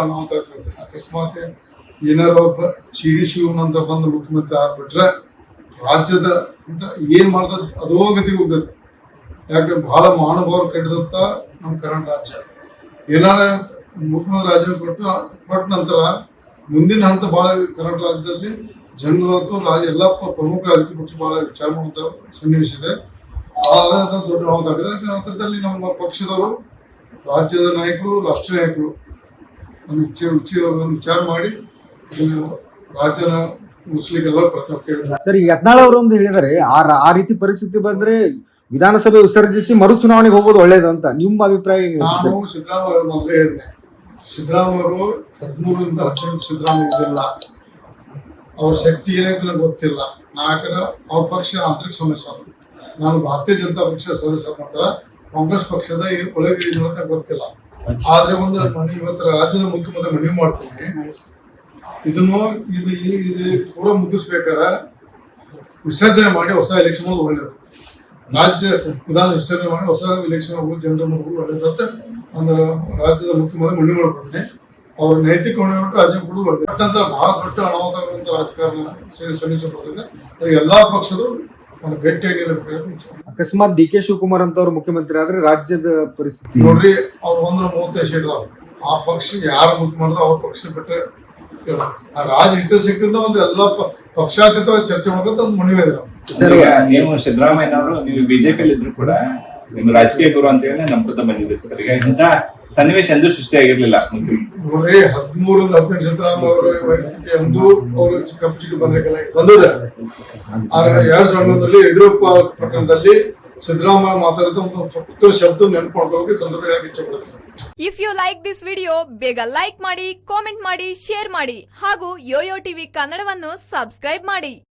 ಅನಾಹುತ ಆಗ್ತದೆ ಅಕಸ್ಮಾತ್ ಏನಾರ ಒಬ್ಬ ಸಿ ಡಿ ಶಿವನಂತ ಬಂದು ಮುಖ್ಯಮಂತ್ರಿ ಆಗ್ಬಿಟ್ರೆ ರಾಜ್ಯದ ಅಂತ ಏನ್ ಅದೋ ಗತಿ ಹೋಗ್ತದೆ. ಯಾಕೆ ಬಹಳ ಮಹಾನುಭಾವರು ಕೆಟ್ಟದಂತ ನಮ್ಮ ಕರ್ನಾಟಕ ರಾಜ್ಯ. ಏನಾರ ಮುಖ್ಯಮಂತ್ರಿ ರಾಜೀನಾಮೆ ಕೊಟ್ಟು, ಕೊಟ್ಟ ನಂತರ ಮುಂದಿನ ಹಂತ ಭಾಳ ಕರ್ನಾಟಕ ರಾಜ್ಯದಲ್ಲಿ ಜನರು ಮತ್ತು ರಾಜ ಎಲ್ಲ ಪ್ರಮುಖ ರಾಜಕೀಯ ಪಕ್ಷ ಬಹಳ ವಿಚಾರ ಮಾಡುವಂತ ಸನ್ನಿವೇಶ ಇದೆ. ಆದಂಥ ದೊಡ್ಡ ನಂತರದಲ್ಲಿ ನಮ್ಮ ಪಕ್ಷದವರು, ರಾಜ್ಯದ ನಾಯಕರು, ರಾಷ್ಟ್ರೀಯ ನಾಯಕರು ಒಂದು ವಿಚಾರ ಒಂದು ವಿಚಾರ ಮಾಡಿ ಇದನ್ನು ರಾಜನ ಉಳಿಸ್ಲಿಕ್ಕೆ ಎಲ್ಲ ಪ್ರಯತ್ನ ಸರ್ ಈಗ ಯತ್ನಾಳ್ ಅವರು ಒಂದು ಹೇಳಿದರೆ ಆ ಆ ರೀತಿ ಪರಿಸ್ಥಿತಿ ಬಂದ್ರೆ ವಿಧಾನಸಭೆ ವಿಸರ್ಜಿಸಿ ಮರು ಚುನಾವಣೆಗೆ ಹೋಗೋದು ಒಳ್ಳೇದಂತ ನಿಮ್ಮ ಅಭಿಪ್ರಾಯ ಏನು ಸರ್? ನಾನು ಸಿದ್ದರಾಮಯ್ಯ ಅವರು ಮೊದಲೇ ಹೇಳಿದೆ ಸಿದ್ದರಾಮಯ್ಯ ಅವರು ಹದಿಮೂರರಿಂದ ಹದಿನೆಂಟು ಸಿದ್ದರಾಮಯ್ಯ ಇದ್ದಿಲ್ಲ. ಅವ್ರ ಶಕ್ತಿ ಏನೈತೆ ನನಗೆ ಗೊತ್ತಿಲ್ಲ. ನಾಯಕರ ಅವ್ರ ಪಕ್ಷ ಆಂತರಿಕ ಸಮಸ್ಯೆ ಅದು. ನಾನು ಭಾರತೀಯ ಜನತಾ ಪಕ್ಷ ಸದಸ್ಯ ಮಾತ್ರ. ಕಾಂಗ್ರೆಸ್ ಪಕ್ಷದ ಈ ಒಳಗೆ ಏನು ಅಂತ ಗೊತ್ತಿಲ್ಲ. ಆದ್ರೆ ಒಂದು ನಾನು ಇವತ್ತು ರಾಜ್ಯದ ಮುಖ್ಯಮಂತ್ರಿ ಮನವಿ ಮಾಡ್ತೀನಿ ಇದನ್ನು ಇದು ಇದು ಪೂರ ಮುಗಿಸ್ಬೇಕಾರ. ವಿಸರ್ಜನೆ ಮಾಡಿ ಹೊಸ ಎಲೆಕ್ಷನ್ ಒಳ್ಳೇದು. ರಾಜ್ಯ ವಿಧಾನ ವಿಸರ್ಜನೆ ಮಾಡಿ ಹೊಸ ಎಲೆಕ್ಷನ್ ಹೋಗಿ ಜನರ ಒಳ್ಳೇದು. ಅಂತ ಅಂದ್ರೆ ರಾಜ್ಯದ ಮುಖ್ಯಮಂತ್ರಿ ಮನವಿ ಮಾಡ್ಕೊಂಡೆ ಅವ್ರ ನೈತಿಕ ಹೊಣೆ ಬಿಟ್ಟು ರಾಜ್ಯ ಕೊಡೋದು ಒಳ್ಳೆ ಯಾಕಂದ್ರೆ ಬಹಳ ದೊಡ್ಡ ಅನಾಹುತ ರಾಜಕಾರಣ ಸನ್ನಿವೇಶ ಅದು ಎಲ್ಲಾ ಪಕ್ಷದ್ರು ಒಂದು ಗಟ್ಟಿಯಾಗಿ ಅಕಸ್ಮಾತ್ ಡಿ ಕೆ ಶಿವಕುಮಾರ್ ಅಂತ ಅವ್ರು ಮುಖ್ಯಮಂತ್ರಿ ಆದ್ರೆ ರಾಜ್ಯದ ಪರಿಸ್ಥಿತಿ ನೋಡ್ರಿ ಅವ್ರು ಒಂದ್ರ ಮೂವತ್ತೈದು ಸೀಟ್ ಅದಾವ ಆ ಪಕ್ಷ ಯಾರು ಮುಖ್ಯ ಮಾಡಿದ್ರು ಅವ್ರ ಪಕ್ಷ ಬಿಟ್ಟರೆ ಗೊತ್ತಿಲ್ಲ. ಆ ರಾಜ ಹಿತಾಸಕ್ತಿಯಿಂದ ಒಂದು ಎಲ್ಲ ಪ- ಪಕ್ಷಾತೀತವಾಗಿ ಚರ್ಚೆ ಮಾಡ್ಕೊಂತ ಒಂದು ಮನವಿ ಇದೆ ನಮ್ದು. ಈಗ ನೀವು ಸಿದ್ದರಾಮಯ್ಯನವರು ನೀವು ಬಿಜೆಪಿಯಲ್ಲಿ ಇದ್ರು ಕೂಡ ನಿಮ್ಮ ರಾಜಕೀಯ ಗುರು ಅಂತ ಹೇಳಿ ನಂಬ್ಕೊತ ಬಂದಿದೆ ಸರ್. ಈಗ ಇಂತ ಸನ್ನಿವೇಶ ಎಂದೂ ಸೃಷ್ಟಿಯಾಗಿರ್ಲಿಲ್ಲ ಮುಖ್ಯಮಂತ್ರಿ. ನೋಡ್ರಿ ಹದಿಮೂರಿಂದ ಹದಿನೆಂಟು ಸಿದ್ದರಾಮಯ್ಯ ಅವರ ವೈಯಕ್ತಿಕ ಎಂದು ಅವರು ಕಪ್ಪು ಚಿಕ್ಕ ಬಂದ್ರೆ ಬಂದಿದೆ. ಆದ್ರೆ ಎರಡ್ ಸಾವಿರದ ಹನ್ನೊಂದರಲ್ಲಿ ಯಡಿಯೂರಪ್ಪ ಪ್ರಕರಣದಲ್ಲಿ ಸಿದ್ದರಾಮಯ್ಯ ಮಾತಾಡಿದ ಒಂದು ಫಕ್ತ ಶಬ್ದ ನೆನ್ಕೊಂಡು ಹೋಗಿ ಸಂದರ್ಭ ಹೇಳಕ್ಕೆ ಇಚ್ಛೆ ಪಡ್ತೀನಿ if you like this video ಬೇಗ ಲೈಕ್ ಮಾಡಿ ಕಾಮೆಂಟ್ ಮಾಡಿ ಶೇರ್ ಮಾಡಿ ಹಾಗೂ ಯೋಯೋ ಟಿವಿ ಕನ್ನಡವನ್ನು ಸಬ್ಸ್ಕ್ರೈಬ್ ಮಾಡಿ.